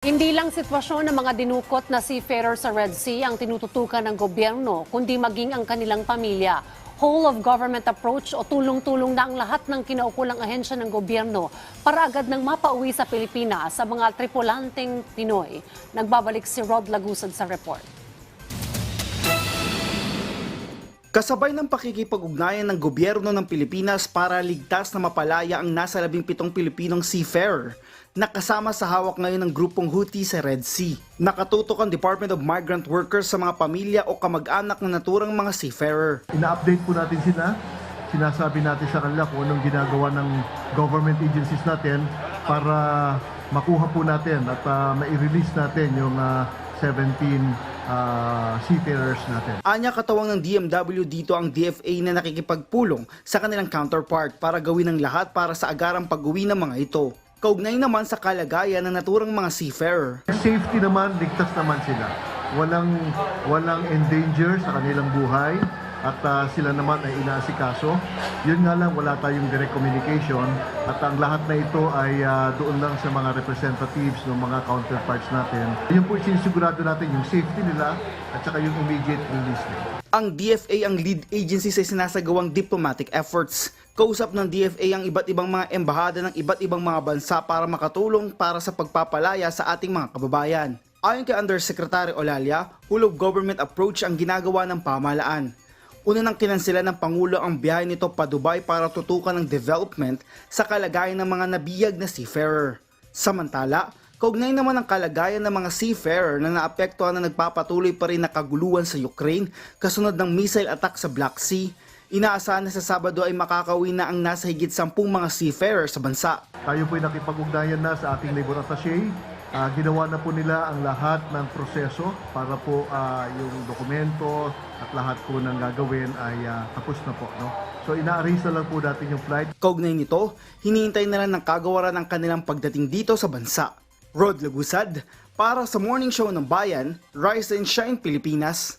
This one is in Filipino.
Hindi lang sitwasyon ng mga dinukot na seafarer sa Red Sea ang tinututukan ng gobyerno, kundi maging ang kanilang pamilya. Whole of government approach o tulong-tulong na ang lahat ng kinaukulang ahensya ng gobyerno para agad nang mapauwi sa Pilipinas sa mga tripulanteng Pinoy. Nagbabalik si Rod Lagusad sa report. Kasabay ng pakikipag-ugnayan ng gobyerno ng Pilipinas para ligtas na mapalaya ang nasa 17 Pilipinong seafarer na kasama sa hawak ngayon ng grupong Houthi sa Red Sea. Nakatutok ang Department of Migrant Workers sa mga pamilya o kamag-anak na naturang mga seafarer. Ina-update po natin sila. Sinasabi natin sa kanila kung anong ginagawa ng government agencies natin para makuha po natin at ah, mai-release natin yung ah, 17 ah, seafarers natin. Anya katawang ng DMW dito ang DFA na nakikipagpulong sa kanilang counterpart para gawin ang lahat para sa agarang pag-uwi ng mga ito. Kaugnay naman sa kalagayan ng naturang mga seafarer. Safety naman, ligtas naman sila. Walang walang endanger sa kanilang buhay at ah, sila naman ay inaasikaso. Yun nga lang, wala tayong direct communication at ang lahat na ito ay ah, doon lang sa mga representatives ng mga counterparts natin. Yun po sinisigurado natin yung safety nila at saka yung immediate release nila. Ang DFA ang lead agency sa sinasagawang diplomatic efforts. Kausap ng DFA ang iba't ibang mga embahada ng iba't ibang mga bansa para makatulong para sa pagpapalaya sa ating mga kababayan. Ayon kay Undersecretary Olalia, of government approach ang ginagawa ng pamahalaan. Una nang kinansila ng Pangulo ang biyahe nito pa Dubai para tutukan ng development sa kalagayan ng mga nabiyag na seafarer. Samantala, kaugnay naman ang kalagayan ng mga seafarer na naapektuhan na nagpapatuloy pa rin na kaguluhan sa Ukraine kasunod ng missile attack sa Black Sea. Inaasahan na sa Sabado ay makakauwi na ang nasa higit sampung mga seafarer sa bansa. Tayo po ay nakipag-ugnayan na sa ating labor attaché. Ah, ginawa na po nila ang lahat ng proseso para po ah, yung dokumento at lahat po ng gagawin ay ah, tapos na po. No? So ina-arrange na lang po natin yung flight. Kaugnay nito, hinihintay na lang ng kagawaran ang kanilang pagdating dito sa bansa. Rod Lagusad, para sa Morning Show ng Bayan, Rise and Shine Pilipinas.